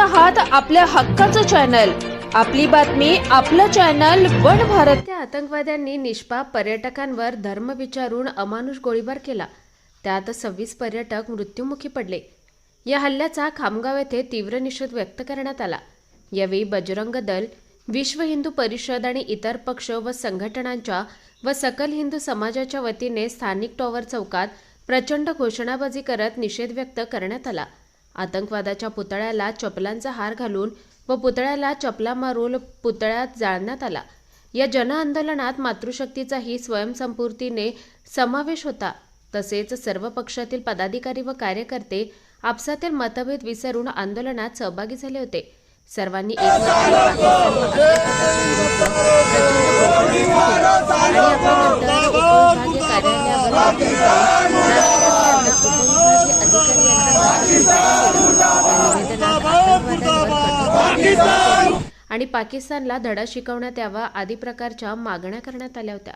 आहात आपल्या हक्काचं चॅनल आपली बातमी आपलं चॅनल वन भारत. त्या आतंकवाद्यांनी निष्पाप पर्यटकांवर धर्म विचारून अमानुष गोळीबार केला. त्यात सव्वीस पर्यटक मृत्युमुखी पडले. या हल्ल्याचा खामगाव येथे तीव्र निषेध व्यक्त करण्यात आला. यावेळी बजरंग दल विश्व हिंदू परिषद आणि इतर पक्ष व संघटनांच्या व सकल हिंदू समाजाच्या वतीने स्थानिक टॉवर चौकात प्रचंड घोषणाबाजी करत निषेध व्यक्त करण्यात आला. आतंकवादाच्या पुतळ्याला चपलांचा हार घालून व पुतळ्याला चपला मारून पुतळ्यात जाळण्यात आला. या जनआंदोलनात मातृशक्तीचाही स्वयंसंपूर्तीने समावेश होता. तसेच सर्व पक्षातील पदाधिकारी व कार्यकर्ते आपसातील मतभेद विसरून आंदोलनात सहभागी झाले होते. सर्वांनी एकमताने कार्यालयावर आणि पाकिस्तानला धडा शिकवण्यात यावा आदी प्रकारच्या मागण्या करण्यात आल्या होत्या